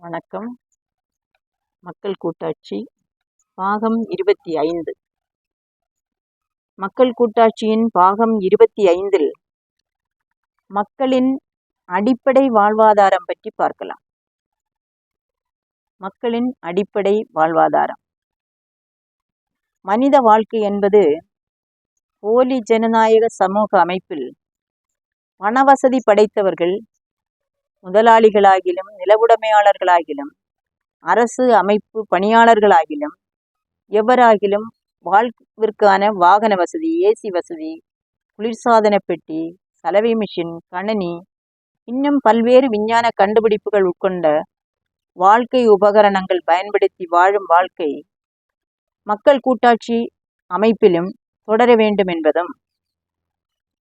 வணக்கம். மக்கள் கூட்டாட்சி பாகம் இருபத்தி ஐந்து. மக்கள் கூட்டாட்சியின் பாகம் இருபத்தி ஐந்தில் மக்களின் அடிப்படை வாழ்வாதாரம் பற்றி பார்க்கலாம். மக்களின் அடிப்படை வாழ்வாதாரம். மனித வாழ்க்கை என்பது போலி ஜனநாயக சமூக அமைப்பில் பணவசதி படைத்தவர்கள் முதலாளிகளாகிலும் நிலவுடைமையாளர்களாகிலும் அரசு அமைப்பு பணியாளர்களாகிலும் எவராகிலும் வாழ்விற்கான வாகன வசதி ஏசி வசதி குளிர்சாதன பெட்டி சலவை மிஷின் கணனி இன்னும் பல்வேறு விஞ்ஞான கண்டுபிடிப்புகள் உட்கொண்ட வாழ்க்கை உபகரணங்கள் பயன்படுத்தி வாழும் வாழ்க்கை மக்கள் கூட்டாட்சி அமைப்பிலும் தொடர வேண்டும் என்பதும்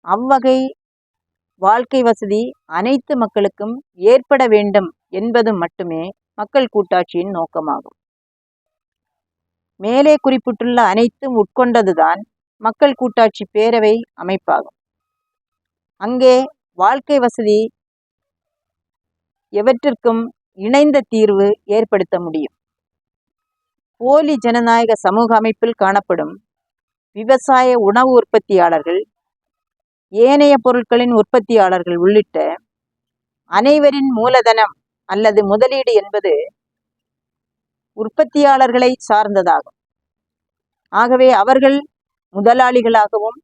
அவ்வகை வாழ்க்கை வசதி அனைத்து மக்களுக்கும் ஏற்பட வேண்டும் என்பதும் மட்டுமே மக்கள் கூட்டாட்சியின் நோக்கமாகும். மேலே குறிப்பிட்டுள்ள அனைத்தும் உட்கொண்டதுதான் மக்கள் கூட்டாட்சி பேரவை அமைப்பாகும். அங்கே வாழ்க்கை வசதி எவற்றிற்கும் இணைந்த தீர்வு ஏற்படுத்த முடியும். போலி ஜனநாயக சமூக அமைப்பில் காணப்படும் விவசாய உணவு உற்பத்தியாளர்கள் ஏனைய பொருட்களின் உற்பத்தியாளர்கள் உள்ளிட்ட அனைவரின் மூலதனம் அல்லது முதலீடு என்பது உற்பத்தியாளர்களை சார்ந்ததாகும். ஆகவே அவர்கள் முதலாளிகளாகவும்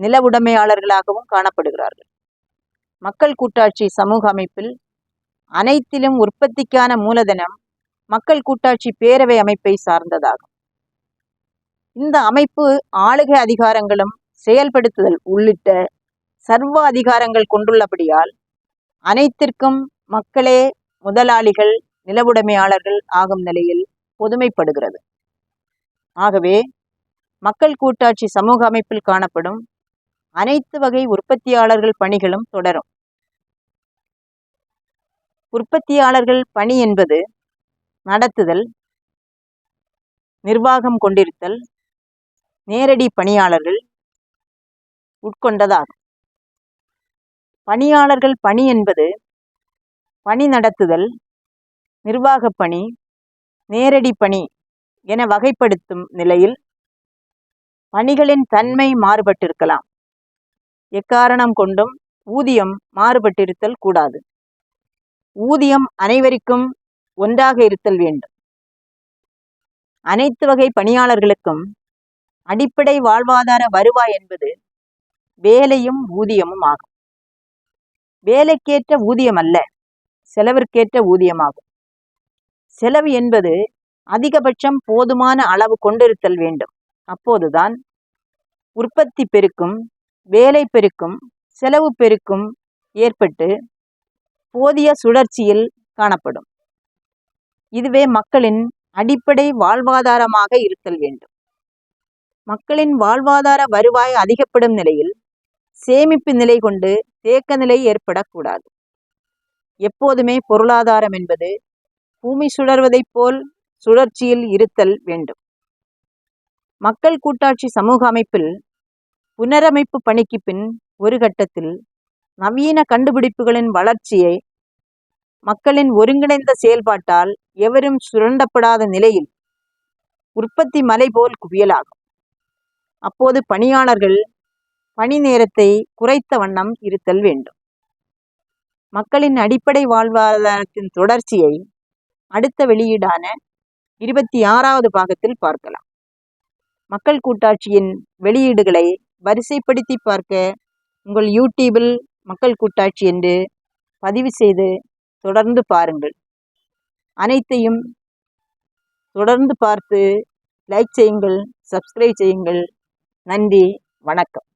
நில உடைமையாளர்களாகவும் காணப்படுகிறார்கள். மக்கள் கூட்டாட்சி சமூக அமைப்பில் அனைத்திலும் உற்பத்திக்கான மூலதனம் மக்கள் கூட்டாட்சி பேரவை அமைப்பை சார்ந்ததாகும். இந்த அமைப்பு ஆளுகை அதிகாரங்களும் செயல்படுத்துதல் உள்ளிட்ட சர்வ அதிகாரங்கள் கொண்டுள்ளபடியால் அனைத்திற்கும் மக்களே முதலாளிகள் நிலவுடைமையாளர்கள் ஆகும் நிலையில் பொதுமைப்படுகிறது. ஆகவே மக்கள் கூட்டாட்சி சமூக அமைப்பில் காணப்படும் அனைத்து வகை உற்பத்தியாளர்கள் பணிகளும் தொடரும். உற்பத்தியாளர்கள் பணி என்பது நடத்துதல் நிர்வாகம் கொண்டிருத்தல் நேரடி பணியாளர்கள் உட்கொண்டதாகும். பணியாளர்கள் பணி என்பது பணி நடத்துதல் நிர்வாகப் பணி நேரடி பணி என வகைப்படுத்தும் நிலையில் பணிகளின் தன்மை மாறுபட்டிருக்கலாம். எக்காரணம் கொண்டும் ஊதியம் மாறுபட்டிருத்தல் கூடாது. ஊதியம் அனைவருக்கும் ஒன்றாக இருத்தல் வேண்டும். அனைத்து வகை பணியாளர்களுக்கும் அடிப்படை வாழ்வாதார வருவாய் என்பது வேலையும் ஊதியமும் ஆகும். வேலைக்கேற்ற ஊதியம் அல்ல செலவிற்கேற்ற ஊதியமாகும். செலவு என்பது அதிகபட்சம் போதுமான அளவு கொண்டிருத்தல் வேண்டும். அப்போதுதான் உற்பத்தி பெருக்கும் வேலை பெருக்கும் செலவு பெருக்கும் ஏற்பட்டு போதிய சுழற்சியில் காணப்படும். இதுவே மக்களின் அடிப்படை வாழ்வாதாரமாக இருத்தல் வேண்டும். மக்களின் வாழ்வாதார வருவாய் அதிகப்படும் நிலையில் சேமிப்பு நிலை கொண்டு தேக்க நிலை ஏற்படக்கூடாது. எப்போதுமே பொருளாதாரம் என்பது பூமி சுழர்வதைப் போல் சுழற்சியில் இருத்தல் வேண்டும். மக்கள் கூட்டாட்சி சமூக அமைப்பில் புனரமைப்பு பணிக்கு பின் ஒரு கட்டத்தில் நவீன கண்டுபிடிப்புகளின் வளர்ச்சியை மக்களின் ஒருங்கிணைந்த செயல்பாட்டால் எவரும் சுரண்டப்படாத நிலையில் உற்பத்தி மலை போல் குவியலாகும். அப்போது பணியாளர்கள் பணி நேரத்தை குறைத்த வண்ணம் இருத்தல் வேண்டும். மக்களின் அடிப்படை வாழ்வாதாரத்தின் தொடர்ச்சியை அடுத்த வெளியீடான இருபத்தி ஆறாவது பாகத்தில் பார்க்கலாம். மக்கள் கூட்டாட்சியின் வெளியீடுகளை வரிசைப்படுத்தி பார்க்க உங்கள் யூடியூபில் மக்கள் கூட்டாட்சி என்று பதிவு செய்து தொடர்ந்து பாருங்கள். அனைத்தையும் தொடர்ந்து பார்த்து லைக் செய்யுங்கள் சப்ஸ்கிரைப் செய்யுங்கள். நன்றி வணக்கம்.